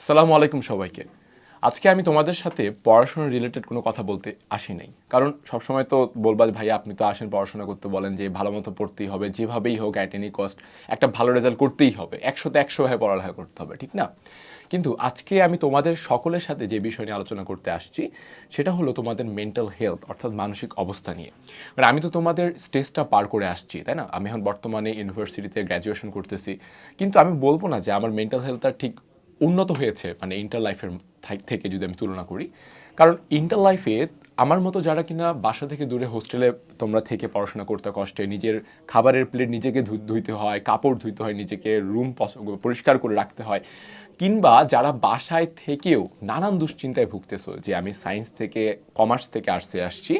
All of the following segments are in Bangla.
আসসালামু আলাইকুম সবাইকে। আজকে আমি তোমাদের সাথে পড়াশোনা রিলেটেড কোনো কথা বলতে আসি নাই। কারণ সবসময় তো বলবা যে, ভাইয়া, আপনি তো আসেন পড়াশোনা করতে, বলেন যে ভালো মতো পড়তেই হবে, যেভাবেই হোক অ্যাট এনি কস্ট একটা ভালো রেজাল্ট করতেই হবে, একশোতে একশো ভাবে পড়ালেখা করতে হবে, ঠিক না? কিন্তু আজকে আমি তোমাদের সকলের সাথে যে বিষয় নিয়ে আলোচনা করতে আসছি, সেটা হলো তোমাদের মেন্টাল হেলথ অর্থাৎ মানসিক অবস্থা নিয়ে। মানে আমি তো তোমাদের স্টেজটা পার করে আসছি, তাই না? আমি এখন বর্তমানে ইউনিভার্সিটিতে গ্র্যাজুয়েশন করতেছি। কিন্তু আমি বলব না যে, আমার মেন্টাল হেলথটা ঠিক উন্নত হয়েছে মানে ইন্টার লাইফের থেকে যদি আমি তুলনা করি। কারণ ইন্টার লাইফে আমার মতো যারা কিনা বাসা থেকে দূরে হোস্টেলে তোমরা থেকে পড়াশোনা করতে কষ্টে, নিজের খাবারের প্লেট নিজেকে ধুইতে হয়, কাপড় ধুইতে হয়, নিজেকে রুম পরিষ্কার করে রাখতে হয় কিংবা যারা বাসায় থেকেও নানান দুশ্চিন্তায় ভুগতেছো যে আমি সায়েন্স থেকে, কমার্স থেকে আর্টসে আসছি,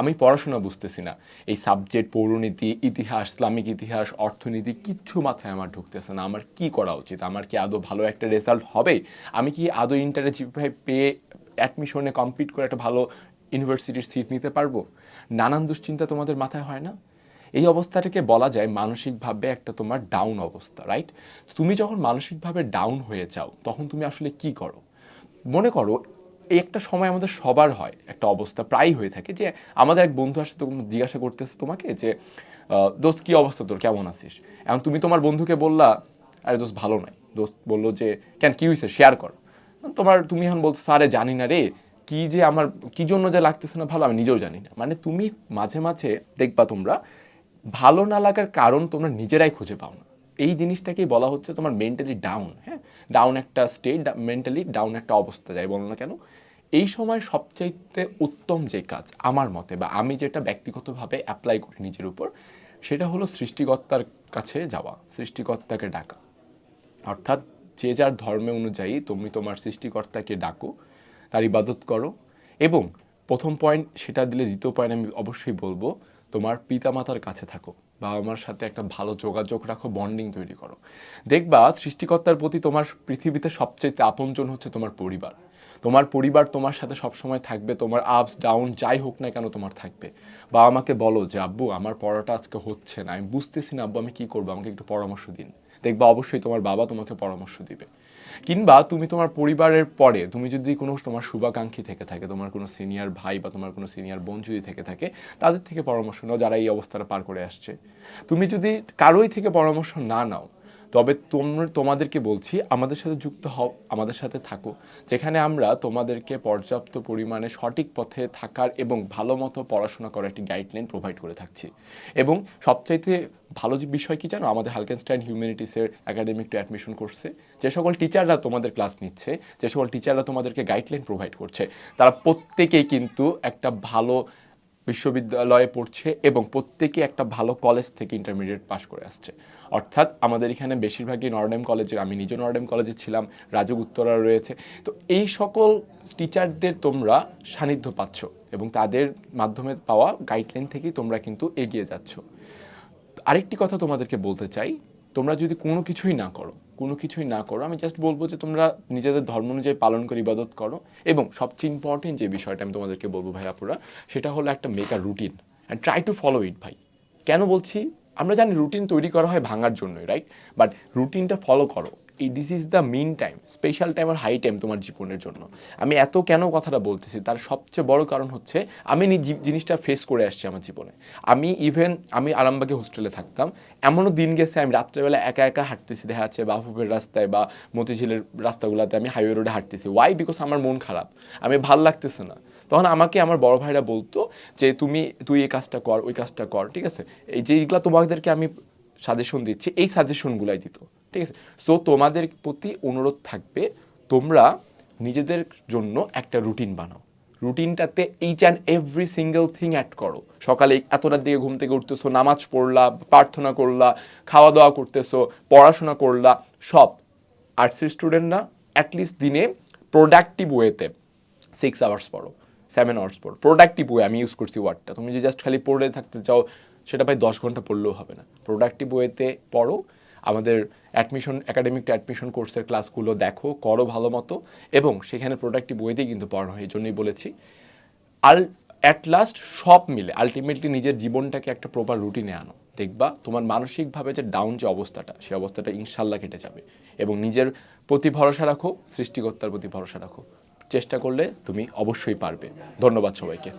আমি পড়াশোনা বুঝতেছি না। এই সাবজেক্ট, পৌরনীতি, ইতিহাস, ইসলামিক ইতিহাস, অর্থনীতি কিচ্ছু মাথায় আমার ঢুকতেছে না। আমার কি করা উচিত? আমার কি আদৌ ভালো একটা রেজাল্ট হবে? আমি কি আদৌ ইন্টারে জিপিআই পেয়ে অ্যাডমিশনে কমপ্লিট করে একটা ভালো ইউনিভার্সিটির সিট নিতে পারব? নানান দুশ্চিন্তা তোমাদের মাথায় হয় না? এই অবস্থাটাকে বলা যায় মানসিকভাবে একটা তোমার ডাউন অবস্থা রাইট তুমি যখন মানসিকভাবে ডাউন হয়ে যাও, তখন তুমি আসলে কি করো? মনে করো, এই একটা সময় আমাদের সবার হয়, একটা অবস্থা প্রায়ই হয়ে থাকে যে আমাদের এক বন্ধু আসে, তখন জিজ্ঞাসা করতেছে তোমাকে যে দোস্ত, কি অবস্থা তোর? কেমন আছিস? এখন তুমি তোমার বন্ধুকে বললা, আরে দোস্ত, ভালো নাই দোস্ত বলল যে, কেন, কি হয়েছে শেয়ার কর। তোমার, তুমি এখন বলছো, স্যারে জানি না রে, কি যে আমার, কি জন্য যে লাগতেছে না ভালো, আমি নিজেও জানি না। মানে তুমি মাঝে মাঝে দেখবা তোমরা ভালো না লাগার কারণ তোমরা নিজেরাই খুঁজে পাও না। এই জিনিসটাকেই বলা হচ্ছে তোমার মেন্টালি ডাউন হ্যাঁ? ডাউন একটা স্টেট মেন্টালি ডাউন একটা অবস্থা যায় বলো না কেন? এই সময় সবচাইতে উত্তম যে কাজ আমার মতে বা আমি যেটা ব্যক্তিগতভাবে অ্যাপ্লাই করি নিজের উপর, সেটা হলো সৃষ্টিকর্তার কাছে যাওয়া, সৃষ্টিকর্তাকে ডাকা। অর্থাৎ যে যার ধর্মে অনুযায়ী তুমি তোমার সৃষ্টিকর্তাকে ডাকো, তার ইবাদত করো এবং প্রথম পয়েন্ট সেটা দিলে দ্বিতীয় পয়েন্ট আমি অবশ্যই বলব তোমার পিতা মাতার কাছে থাকো, বাবা মার সাথে একটা ভালো যোগাযোগ রাখো বন্ডিং তৈরি করো। দেখবা সৃষ্টিকর্তার প্রতি তোমার পৃথিবীতে সবচেয়ে আপনজন হচ্ছে তোমার পরিবার। তোমার পরিবার তোমার সাথে সবসময় থাকবে, তোমার আপস ডাউন যাই হোক না কেন তোমার থাকবে। বাবা মাকে বলো যে, আব্বু, আমার পড়াটা আজকে হচ্ছে না, আমি বুঝতেছি না, আব্বু, আমি কি করব? আমাকে একটু পরামর্শ দিন। দেখবা অবশ্যই তোমার বাবা তোমাকে পরামর্শ দিবে। কিংবা তুমি তোমার পরিবারের পরে, তুমি যদি কোনো তোমার শুভাকাঙ্ক্ষী থেকে থাকে, তোমার কোনো সিনিয়র ভাই বা তোমার কোনো সিনিয়র বোন যদি থেকে থাকে, তাদের থেকে পরামর্শ নাও যারা এই অবস্থাটা পার করে আসছে। তুমি যদি কারোই থেকে পরামর্শ না নাও তবে তোমরা, তোমাদেরকে বলছি, আমাদের সাথে যুক্ত হও, আমাদের সাথে থাকো। যেখানে আমরা তোমাদেরকে পর্যাপ্ত পরিমাণে সঠিক পথে থাকার এবং ভালো মতো পড়াশোনা করার একটি গাইডলাইন প্রোভাইড করে থাকছি। এবং সবচাইতে ভালো যে বিষয় কি জানো? আমাদের হালকেনস্টাইন হিউম্যানিটিসের একাডেমিক টু অ্যাডমিশন করছে যে সকল টিচাররা তোমাদের ক্লাস নিচ্ছে, যে সকল টিচাররা তোমাদেরকে গাইডলাইন প্রোভাইড করছে, তারা প্রত্যেকেই কিন্তু একটা ভালো বিশ্ববিদ্যালয়ে পড়ছে এবং প্রত্যেকে একটা ভালো কলেজ থেকে ইন্টারমিডিয়েট পাশ করে আসছে। অর্থাৎ আমাদের এখানে বেশিরভাগই নর্ডেম কলেজের আমি নিজে নর্ডেম কলেজে ছিলাম রাজুক উত্তরা রয়েছে। তো এই সকল টিচারদের তোমরা সান্নিধ্য পাচ্ছ এবং তাদের মাধ্যমে পাওয়া গাইডলাইন থেকেই তোমরা কিন্তু এগিয়ে যাচ্ছ। আরেকটি কথা তোমাদেরকে বলতে চাই, তোমরা যদি কোনো কিছুই না করো কোনো কিছুই না করো। আমি জাস্ট বলব যে তোমরা নিজেদের ধর্ম অনুযায়ী পালন করে ইবাদত করো। এবং সবচেয়ে ইম্পর্টেন্ট যে বিষয়টা আমি তোমাদেরকে বলব ভাই আপুরা সেটা হলো একটা make a routine and try to follow it ভাই। কেন বলছি? আমরা জানি রুটিন তৈরি করা হয় ভাঙার জন্যই রাইট বাট রুটিনটা ফলো করো। This is the main time special time R high time তোমার জীবনের জন্য। আমি এত কেন কথাটা বলতেছি, তার সবচেয়ে বড় কারণ হচ্ছে, আমি জিনিসটা ফেস করে আসছি আমার জীবনে। আমি ইভেন আমি আরামবাগে হোস্টেলে থাকতাম, এমনও দিন গেছে, আমি রাত্রেবেলা একা একা হাঁটতেছি, দেখা যাচ্ছে বাফুফের রাস্তায় বা মতিঝিলের রাস্তাগুলোতে আমি হাইওয়ে রোডে হাঁটতেছি। ওয়াই বিকজ আমার মন খারাপ, আমি ভালো লাগতেছে না। তখন আমাকে আমার বড় ভাইরা বলতো যে, তুমি, তুই এই কাজটা কর, ওই কাজটা কর, ঠিক আছে? এই যেগুলো তোমাদেরকে আমি সাজেশন দিচ্ছি, এই সাজেশনগুলাই দিত। ঠিক আছে? সো তোমাদের প্রতি অনুরোধ থাকবে, তোমরা নিজেদের জন্য একটা রুটিন বানাও। রুটিনটাতে each and every single thing add করো। সকালে এতটার দিকে ঘুম থেকে উঠতেছো, নামাজ পড়লা, প্রার্থনা করলা খাওয়া দাওয়া করতেছো, পড়াশোনা করলা, সব। আর্টসের স্টুডেন্টরা অ্যাটলিস্ট দিনে প্রোডাক্টিভ ওয়েতে সিক্স আওয়ার্স পড়ো সেভেন আওয়ার্স পড়ো। প্রোডাক্টিভ ওয়ে আমি ইউজ করছি ওয়ার্ডটা তুমি যে জাস্ট খালি পড়ে থাকতে চাও, সেটা প্রায় দশ ঘণ্টা পড়লেও হবে না। প্রোডাক্টিভ ওয়েতে পড়ো আমাদের অ্যাডমিশন একাডেমিক অ্যাডমিশন কোর্সের ক্লাসগুলো দেখো, করো ভালো মতো, এবং সেখানে প্রোডাক্টিভ ওয়েতেই কিন্তু পড়ানো হয়, এই জন্যই বলেছি। আল অ্যাট লাস্ট সব মিলে আলটিমেটলি নিজের জীবনটাকে একটা প্রপার রুটিনে আনো। দেখবা, তোমার মানসিকভাবে যে ডাউন যে অবস্থাটা সেই অবস্থাটা ইনশাল্লাহ কেটে যাবে। এবং নিজের প্রতি ভরসা রাখো, সৃষ্টিকর্তার প্রতি ভরসা রাখো। চেষ্টা করলে তুমি অবশ্যই পারবে। ধন্যবাদ সবাইকে।